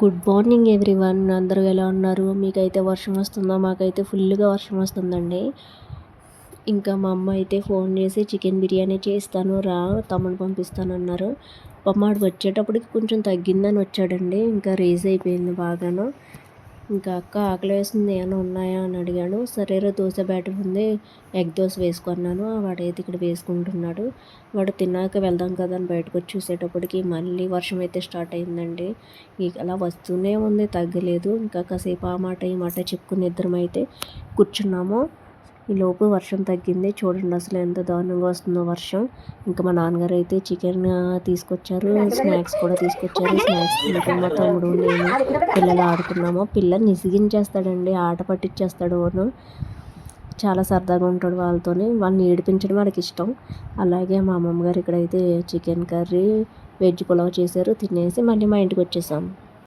Good morning everyone. అందరూ ఎలా ఉన్నారు? మీకైతే వర్షం వస్తుందా? మాకైతే ఫుల్గా వర్షం వస్తుందండి. ఇంకా మా అమ్మ అయితే ఫోన్ చేసి చికెన్ బిర్యానీ చేస్తాను రా తమ్ముడు పంపిస్తాను అన్నారు. పమ్మాడు వచ్చేటప్పటికి కొంచెం తగ్గిందని వచ్చాడండి. ఇంకా రేజ్ అయిపోయింది బాగాను. ఇంకా అక్క ఆకలి వేసింది ఏమైనా ఉన్నాయా అని అడిగాడు. సరేరా దోశ బ్యాటర్ ఉంది ఎగ్ దోశ వేసుకున్నాను. వాడైతే ఇక్కడ వేసుకుంటున్నాడు. వాడు తిన్నాక వెళ్దాం కదా అని బయటకు వచ్చి చూసేటప్పటికి మళ్ళీ వర్షం అయితే స్టార్ట్ అయిందండి. ఇక అలా వస్తూనే ఉంది తగ్గలేదు. ఇంకా కాసేపు ఆ మాట ఈ మాట చెప్పుకుని ఇద్దరం అయితే కూర్చున్నాము. ఈ లోపు వర్షం తగ్గింది. చూడండి అసలు ఎంత దారుణంగా వస్తుందో వర్షం. ఇంకా మా నాన్నగారు అయితే చికెన్ తీసుకొచ్చారు. స్నాక్స్ కూడా తీసుకొచ్చారు. స్నాక్స్ తింటాం మా తమ్ముడు నేను పిల్లలు ఆడుకున్నాము. పిల్ల నిసిగించేస్తాడండి ఆట పట్టించేస్తాడు అను చాలా సరదాగా ఉంటాడు వాళ్ళతోని. వాళ్ళని ఏడిపించడం వాళ్ళకి ఇష్టం. అలాగే మా అమ్మమ్మ గారు ఇక్కడైతే చికెన్ కర్రీ వెజ్ పులావ్ చేశారు. తినేసి మళ్ళీ మా ఇంటికి వచ్చేసాం.